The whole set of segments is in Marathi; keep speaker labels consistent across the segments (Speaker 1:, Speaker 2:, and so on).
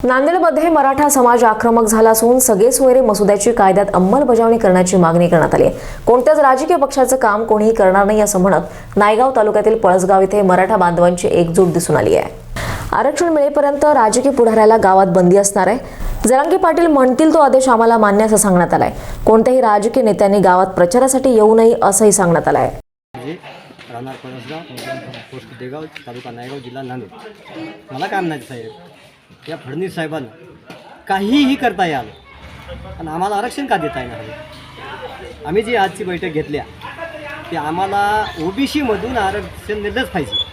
Speaker 1: नांदेडमध्ये मराठा समाज आक्रमक झाला असून सगळे सोयरे मसुद्याची कायद्यात अंमलबजावणी करण्याची मागणी करण्यात आली आहे. कोणत्याच राजकीय पक्षाचं काम कोणीही करणार नाही असं म्हणत नायगाव तालुक्यातील पळसगाव इथे मराठा बांधवांची एकजूट दिसून आली आहे. आरक्षण मिळेपर्यंत राजकीय पुढाऱ्याला गावात बंदी असणार आहे. जरांगे पाटील म्हणतील तो आदेश आम्हाला मान्य असं सांगण्यात आलाय. कोणत्याही राजकीय नेत्यांनी गावात प्रचारासाठी येऊ नये असंही सांगण्यात आलं आहे
Speaker 2: राहणार पळसगाव पोस्ट देगाव तालुका नायगाव जिल्हा नांदेड. मला काम नाही साहेब. या फडणवीस साहेबांना काहीही करता याल आणि आम्हाला आरक्षण का देता येणार? आम्ही जी आजची बैठक घेतल्या ते आम्हाला ओबीसीमधून आरक्षण दिलंच पाहिजे.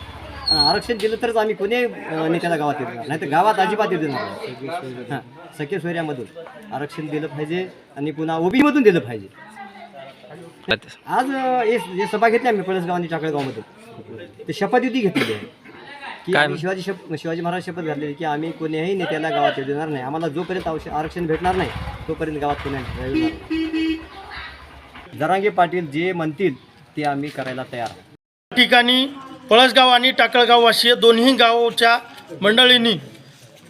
Speaker 2: आणि आरक्षण दिलं तरच आम्ही कोणी नेत्याला गावात देणार? नाही तर गावात अजिबात देणार नाही. हां सख्य सोयऱ्यामधून आरक्षण दिलं पाहिजे आणि पुन्हा ओबीसीमधून दिलं पाहिजे. आज हे सभा घेतली आम्ही पळसगाव आणि टाकळगावमध्ये ते शपथविधी घेतलेली आहे. की आम्ही शिवाजी शप शिवाजी महाराज शपथ घातलेली की आम्ही कोणीही नेत्याला गावात येऊ देणार नाही आम्हाला जोपर्यंत आवश्यक आरक्षण भेटणार नाही तोपर्यंत गावात कोणी. जरांगे पाटील जे म्हणतील ते आम्ही करायला तयार आहोत.
Speaker 3: ठिकाणी पळसगाव आणि टाकळगाव अशी दोन्ही गावच्या मंडळींनी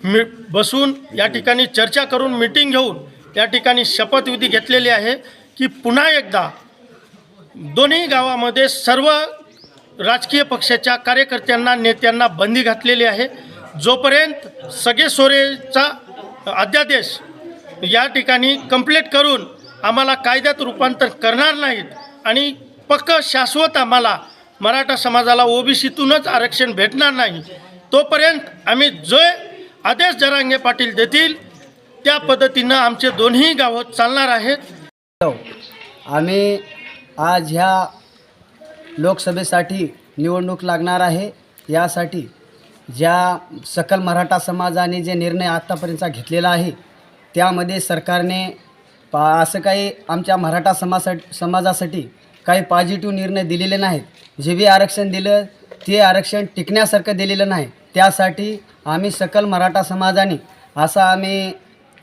Speaker 3: मि बसून या ठिकाणी चर्चा करून मिटिंग घेऊन या ठिकाणी शपथविधी घेतलेली आहे की पुन्हा एकदा दोन्ही गावामध्ये सर्व राजकीय पक्षाच्या कार्यकर्त्यांना नेत्यांना बंदी घातलेली आहे. जोपर्यंत सगळे सोरेचा अध्यादेश या ठिकाणी कंप्लीट करून आम्हाला कायद्यात रूपांतर करणार नाहीत आणि पक्क शाश्वत आम्हाला मराठा समाजाला ओबीसीतूनच आरक्षण भेटणार नाही तोपर्यंत आम्ही जो आदेश जरांगे पाटील देतील त्या पद्धतीनं आमचे दोन्ही गावं चालणार आहेत.
Speaker 4: आम्ही आज ह्या लोकसभेसाठी निवडणूक लागणार आहे. यासाठी ज्या सकल मराठा समाजाने जे निर्णय आत्तापर्यंतचा घेतलेला आहे त्यामध्ये सरकारने पा असं काही आमच्या मराठा समाजासाठी समाजासाठी काही पॉझिटिव्ह निर्णय दिलेले नाहीत. जे बी आरक्षण दिलं ते आरक्षण टिकण्यासारखं दिलेलं नाही. त्यासाठी आम्ही सकल मराठा समाजाने असा आम्ही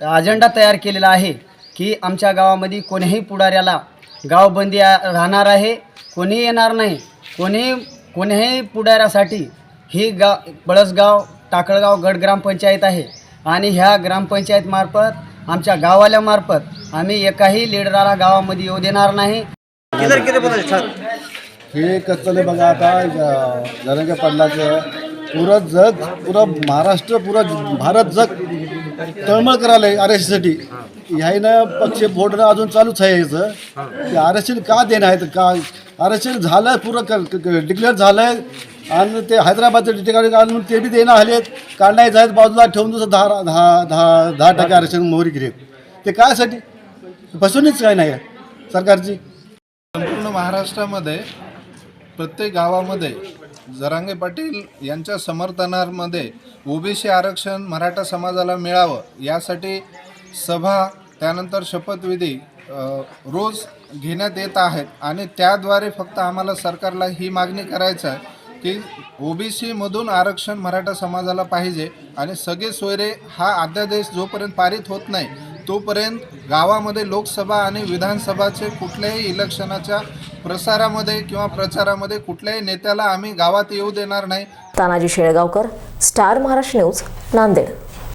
Speaker 4: अजेंडा तयार केलेला आहे की आमच्या गावामध्ये कोणीही पुढाऱ्याला गावबंदी राहणार आहे. कोणी येणार नाही. कोणी कोणीही पुढाऱ्यासाठी ही गा पळसगाव टाकळगाव गट ग्रामपंचायत आहे. आणि ह्या ग्रामपंचायतमार्फत आमच्या गावाल्यामार्फत आम्ही एकाही लिडराला गावामध्ये येऊ देणार नाही.
Speaker 5: हे कसं बघा आता जरंगे पाटलाचं पुरं जग पुरं महाराष्ट्र पुरं भारत जग तळमळ करायला आरक्षणासाठी ह्यानं पक्ष फोडणं अजून चालूच आहे याचं. ते आरक्षण का देणं आहे तर का आरक्षण झालं पुरं डिक्लेअर झालं आणि ते हैदराबादच्या ठिकाणी आणून ते बी देणं आलेत. काढायचं आहेत बाजूला ठेवून दुसरं दहा दहा दहा दहा टक्के आरक्षण मोहरी घेत ते कायसाठी? बसूनच काय नाही आहे सरकारची.
Speaker 6: संपूर्ण महाराष्ट्रामध्ये प्रत्येक गावामध्ये जरांगे पाटील यांच्या समर्थनामध्ये ओबीसी आरक्षण मराठा समाजाला मिळावं यासाठी सभा त्यानंतर शपथविधी रोज घेण्यात येत आहेत. आणि त्याद्वारे फक्त आम्हाला सरकारला ही मागणी करायचं आहे की ओबीसीमधून आरक्षण मराठा समाजाला पाहिजे आणि सगळे सोयरे हा अध्यादेश जोपर्यंत पारित होत नाही तोपर्यंत गावामध्ये लोकसभा आणि विधानसभाचे कुठल्याही इलेक्शनाच्या प्रसारामध्ये किंवा प्रचारामध्ये कुठल्याही नेत्याला आम्ही गावात येऊ देणार नाही.
Speaker 1: Tanaji Shelgaonkar star Maharashtra news Nanded.